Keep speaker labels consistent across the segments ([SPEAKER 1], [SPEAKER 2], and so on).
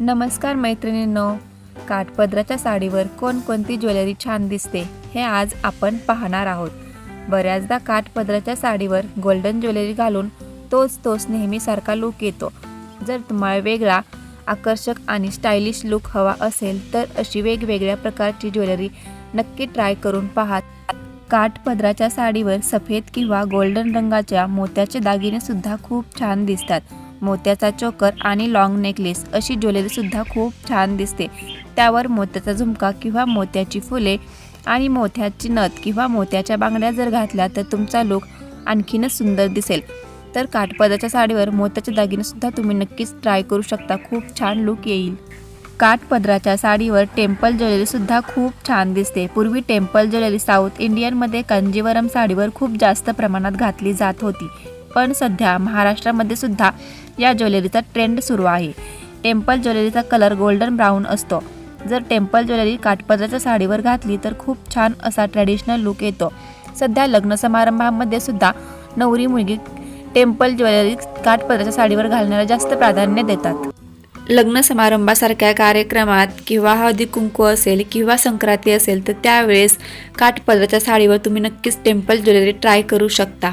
[SPEAKER 1] नमस्कार मैत्रिणींनो काठपदराच्या साडीवर कोणकोणती ज्वेलरी छान दिसते हे आज आपण पाहणार आहोत. बऱ्याचदा काठपदराच्या साडीवर गोल्डन ज्वेलरी घालून तोच तोच नेहमीसारखा लुक येतो. जर तुम्हाला वेगळा आकर्षक आणि स्टायलिश लुक हवा असेल तर अशी वेगवेगळ्या प्रकारची ज्वेलरी नक्की ट्राय करून पहा. काठपदराच्या साडीवर सफेद किंवा गोल्डन रंगाच्या मोत्याचे दागिने सुद्धा खूप छान दिसतात. मोत्याचा चोकर आणि लॉंग नेकलेस अशी ज्वेलरीसुद्धा खूप छान दिसते. त्यावर मोत्याचा झुमका किंवा मोत्याची फुले आणि मोत्याची नथ किंवा मोत्याच्या बांगड्या जर घातल्या तर तुमचा लुक आणखीनच सुंदर दिसेल. तर काठपदाच्या साडीवर मोत्याचे दागिनेसुद्धा तुम्ही नक्कीच ट्राय करू शकता. खूप छान लुक येईल. काठपदराच्या साडीवर टेम्पल ज्वेलरीसुद्धा खूप छान दिसते. पूर्वी टेम्पल ज्वेलरी साऊथ इंडियनमध्ये कंजीवरम साडीवर खूप जास्त प्रमाणात घातली जात होती. पण सध्या महाराष्ट्रामध्ये सुद्धा या ज्वेलरीचा ट्रेंड सुरू आहे. टेम्पल ज्वेलरीचा कलर गोल्डन ब्राऊन असतो. जर टेम्पल ज्वेलरी काठपदराच्या साडीवर घातली तर खूप छान असा ट्रॅडिशनल लुक येतो. सध्या लग्न समारंभामध्ये सुद्धा नवरी मुलगी टेम्पल ज्वेलरी काठपदराच्या साडीवर घालण्याला जास्त प्राधान्य देतात. लग्न समारंभासारख्या कार्यक्रमात किंवा हळदी कुंकू असेल किंवा संक्रांती असेल तर त्यावेळेस काठपदराच्या साडीवर तुम्ही नक्कीच टेम्पल ज्वेलरी ट्राय करू शकता.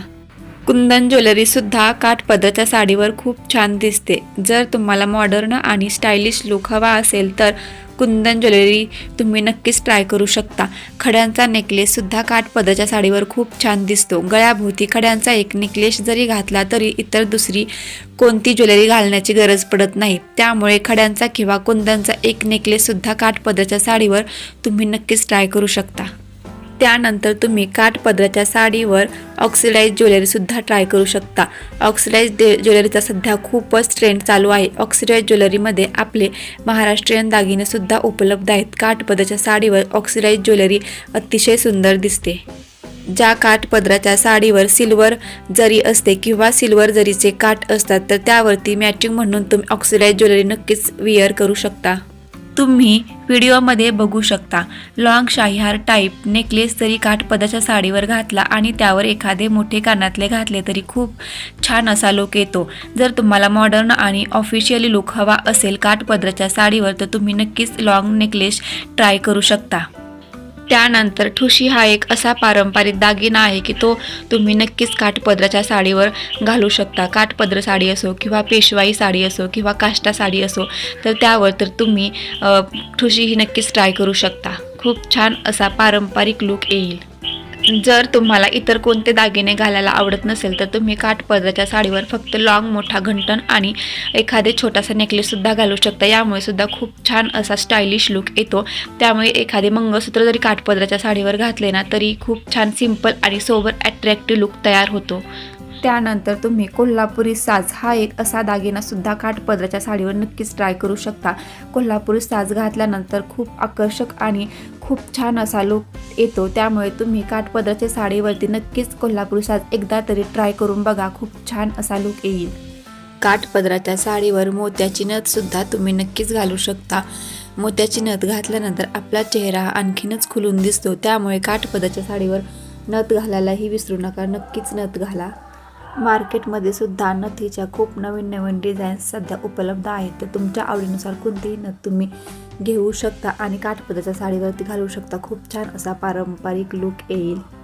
[SPEAKER 1] कुंदन ज्वेलरीसुद्धा सुद्धा साडीवर खूप छान दिसते. जर तुम्हाला मॉडर्न आणि स्टायलिश लुक हवा असेल तर कुंदन ज्वेलरी तुम्ही नक्कीच ट्राय करू शकता. खड्यांचा नेकलेससुद्धा काठपदाच्या साडीवर खूप छान दिसतो. गळ्याभोवती खड्यांचा एक नेकलेस जरी घातला तरी इतर दुसरी कोणती ज्वेलरी घालण्याची गरज पडत नाही. त्यामुळे खड्यांचा किंवा कुंदनचा एक नेकलेससुद्धा काठपदाच्या साडीवर तुम्ही नक्कीच ट्राय करू शकता. त्यानंतर तुम्ही काठपदराच्या साडीवर ऑक्सिडाईज ज्वेलरीसुद्धा ट्राय करू शकता. ऑक्सिडाईज ज्वेलरीचा सध्या खूपच ट्रेंड चालू आहे. ऑक्सिडाईज ज्वेलरीमध्ये आपले महाराष्ट्रीयन दागिनेसुद्धा उपलब्ध आहेत. काठपदराच्या साडीवर ऑक्सिडाईज ज्वेलरी अतिशय सुंदर दिसते. ज्या काठपदराच्या साडीवर सिल्वर जरी असते किंवा सिल्वर जरीचे काठ असतात तर त्यावरती मॅचिंग म्हणून तुम्ही ऑक्सिडाईज ज्वेलरी नक्कीच विअर करू शकता. तुम्ही व्हिडिओमध्ये बघू शकता. लॉंग शाहीहार टाईप नेकलेस तरी काठपदाच्या साडीवर घातला आणि त्यावर एखादे मोठे कानातले घातले तरी खूप छान असा लुक येतो. जर तुम्हाला मॉडर्न आणि ऑफिशियली लुक हवा असेल काठपदराच्या साडीवर तर तुम्ही नक्कीच लॉंग नेकलेस ट्राय करू शकता. त्यानंतर ठुशी हा एक असा पारंपरिक दागिना आहे की तो तुम्ही नक्कीच काठपदराच्या साडीवर घालू शकता. काठपदर साडी असो किंवा पेशवाई साडी असो किंवा काष्टा साडी असो तर त्यावर तर तुम्ही ठुशी ही नक्कीच ट्राय करू शकता. खूप छान असा पारंपरिक लुक येईल. जर तुम्हाला इतर कोणते दागिने घालायला आवडत नसेल तर तुम्ही काठपदराच्या साडीवर फक्त लॉंग मोठा घंटण आणि एखादे छोटासा नेकलेससुद्धा घालू शकता. यामुळे सुद्धा खूप छान असा स्टायलिश लुक येतो. त्यामुळे एखादे मंगळसूत्र जरी काठपदराच्या साडीवर घातले ना तरी खूप छान सिंपल आणि सोबर अट्रॅक्टिव्ह लुक तयार होतो. त्यानंतर तुम्ही कोल्हापुरी साज हा एक असा दागिना सुद्धा काठपदराच्या साडीवर नक्कीच ट्राय करू शकता. कोल्हापुरी साज घातल्यानंतर खूप आकर्षक आणि खूप छान असा लुक येतो. त्यामुळे तुम्ही काठपदराच्या साडीवरती नक्कीच कोल्हापुरी साज एकदा तरी ट्राय करून बघा. खूप छान असा लुक येईल. काठपदराच्या साडीवर मोत्याची नथसुद्धा तुम्ही नक्कीच घालू शकता. मोत्याची नथ घातल्यानंतर आपला चेहरा आणखीनच खुलून दिसतो. त्यामुळे काठपदराच्या साडीवर नथ घालायलाही विसरू नका. नक्कीच नथ घाला. मार्केटमध्ये सुद्धा नथीच्या खूप नवीन नवीन डिझाईन्स सध्या उपलब्ध आहेत. तर तुमच्या आवडीनुसार कोणतीही नथ तुम्ही घेऊ शकता आणि काठपदाच्या साडीवरती घालू शकता. खूप छान असा पारंपरिक लुक येईल.